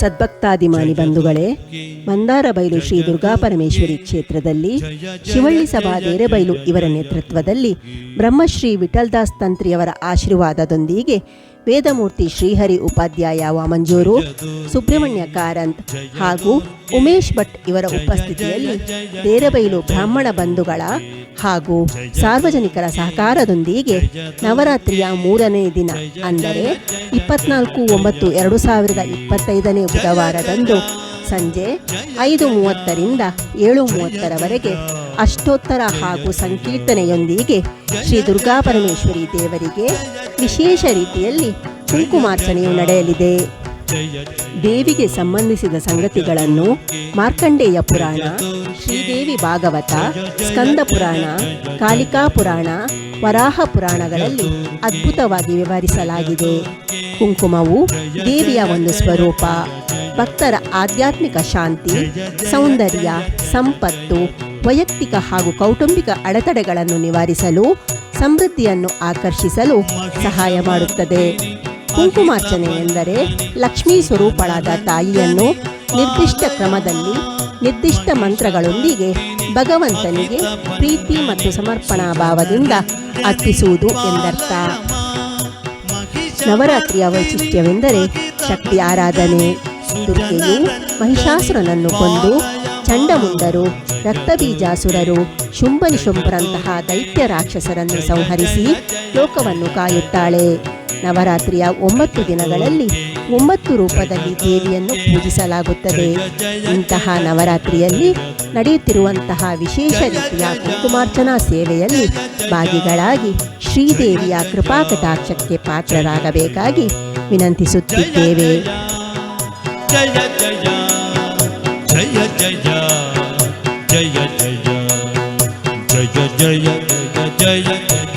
ಸದ್ಭಕ್ತಾದಿಮಾನಿ ಬಂಧುಗಳೇ ಮಂದಾರ ಬೈಲು ಶ್ರೀ ದುರ್ಗಾಪರಮೇಶ್ವರಿ ಕ್ಷೇತ್ರದಲ್ಲಿ ಶಿವಳ್ಳಿ ಸಭಾ ದೇರೆಬೈಲು ಇವರ ನೇತೃತ್ವದಲ್ಲಿ ಬ್ರಹ್ಮಶ್ರೀ ವಿಠಲ್ದಾಸ್ ತಂತ್ರಿಯವರ ಆಶೀರ್ವಾದದೊಂದಿಗೆ ವೇದಮೂರ್ತಿ ಶ್ರೀಹರಿ ಉಪಾಧ್ಯಾಯ ವಾಮಂಜೂರು ಸುಬ್ರಹ್ಮಣ್ಯ ಕಾರಂತ್ ಹಾಗೂ ಉಮೇಶ್ ಭಟ್ ಇವರ ಉಪಸ್ಥಿತಿಯಲ್ಲಿ ದೇರಬೈಲು ಬ್ರಾಹ್ಮಣ ಬಂಧುಗಳ ಹಾಗೂ ಸಾರ್ವಜನಿಕರ ಸಹಕಾರದೊಂದಿಗೆ ನವರಾತ್ರಿಯ ಮೂರನೇ ದಿನ, ಅಂದರೆ ಇಪ್ಪತ್ನಾಲ್ಕು ಒಂಬತ್ತು ಎರಡು ಸಾವಿರದ ಇಪ್ಪತ್ತೈದನೇ ಬುಧವಾರದಂದು ಸಂಜೆ ಐದು ಮೂವತ್ತರಿಂದ ಏಳು ಮೂವತ್ತರವರೆಗೆ ಅಷ್ಟೋತ್ತರ ಹಾಗೂ ಸಂಕೀರ್ತನೆಯೊಂದಿಗೆ ಶ್ರೀ ದುರ್ಗಾ ಪರಮೇಶ್ವರಿ ದೇವರಿಗೆ ವಿಶೇಷ ರೀತಿಯಲ್ಲಿ ಕುಂಕುಮಾರ್ಚನೆಯು ನಡೆಯಲಿದೆ. ದೇವಿಗೆ ಸಂಬಂಧಿಸಿದ ಸಂಗತಿಗಳನ್ನು ಮಾರ್ಕಂಡೇಯ ಪುರಾಣ, ಶ್ರೀದೇವಿ ಭಾಗವತ, ಸ್ಕಂದ ಪುರಾಣ, ಕಾಲಿಕಾ ಪುರಾಣ, ವರಾಹ ಪುರಾಣಗಳಲ್ಲಿ ಅದ್ಭುತವಾಗಿ ವಿವರಿಸಲಾಗಿದೆ. ಕುಂಕುಮವು ದೇವಿಯ ಒಂದು ಸ್ವರೂಪ. ಭಕ್ತರ ಆಧ್ಯಾತ್ಮಿಕ ಶಾಂತಿ, ಸೌಂದರ್ಯ, ಸಂಪತ್ತು ವೈಯಕ್ತಿಕ ಹಾಗೂ ಕೌಟುಂಬಿಕ ಅಡೆತಡೆಗಳನ್ನು ನಿವಾರಿಸಲು, ಸಮೃದ್ಧಿಯನ್ನು ಆಕರ್ಷಿಸಲು ಸಹಾಯ ಮಾಡುತ್ತದೆ. ಕುಂಕುಮಾರ್ಚನೆ ಎಂದರೆ ಲಕ್ಷ್ಮೀ ಸ್ವರೂಪಳಾದ ತಾಯಿಯನ್ನು ನಿರ್ದಿಷ್ಟ ಕ್ರಮದಲ್ಲಿ ನಿರ್ದಿಷ್ಟ ಮಂತ್ರಗಳೊಂದಿಗೆ ಭಗವಂತನಿಗೆ ಪ್ರೀತಿ ಮತ್ತು ಸಮರ್ಪಣಾ ಭಾವದಿಂದ ಅರ್ಪಿಸುವುದು ಎಂದರ್ಥ. ನವರಾತ್ರಿಯ ವೈಶಿಷ್ಟ್ಯವೆಂದರೆ ಶಕ್ತಿ ಆರಾಧನೆ. ದುರ್ಗೆಯು ಮಹಿಷಾಸುರನನ್ನು ಕೊಂದು ಚಂಡಮುಂಡರು ರಕ್ತಬೀಜಾಸುರರು ಶುಂಭನಿಶುಂಭರಂತಹ ದೈತ್ಯ ರಾಕ್ಷಸರನ್ನು ಸಂಹರಿಸಿ ಲೋಕವನ್ನು ಕಾಯುತ್ತಾಳೆ. ನವರಾತ್ರಿಯ ಒಂಬತ್ತು ದಿನಗಳಲ್ಲಿ ಒಂಬತ್ತು ರೂಪದಲ್ಲಿ ದೇವಿಯನ್ನು ಪೂಜಿಸಲಾಗುತ್ತದೆ. ಇಂತಹ ನವರಾತ್ರಿಯಲ್ಲಿ ನಡೆಯುತ್ತಿರುವಂತಹ ವಿಶೇಷ ರೀತಿಯ ಕುಂಕುಮಾರ್ಚನಾ ಸೇವೆಯಲ್ಲಿ ಭಾಗಿಗಳಾಗಿ ಶ್ರೀದೇವಿಯ ಕೃಪಾ ಕಟಾಕ್ಷಕ್ಕೆ ಪಾತ್ರರಾಗಬೇಕಾಗಿ ವಿನಂತಿಸುತ್ತಿದ್ದೇವೆ. ಜಯ ಜಯ ಜಯ ಜಯ. జయ జయ జయ జయ జయ జయ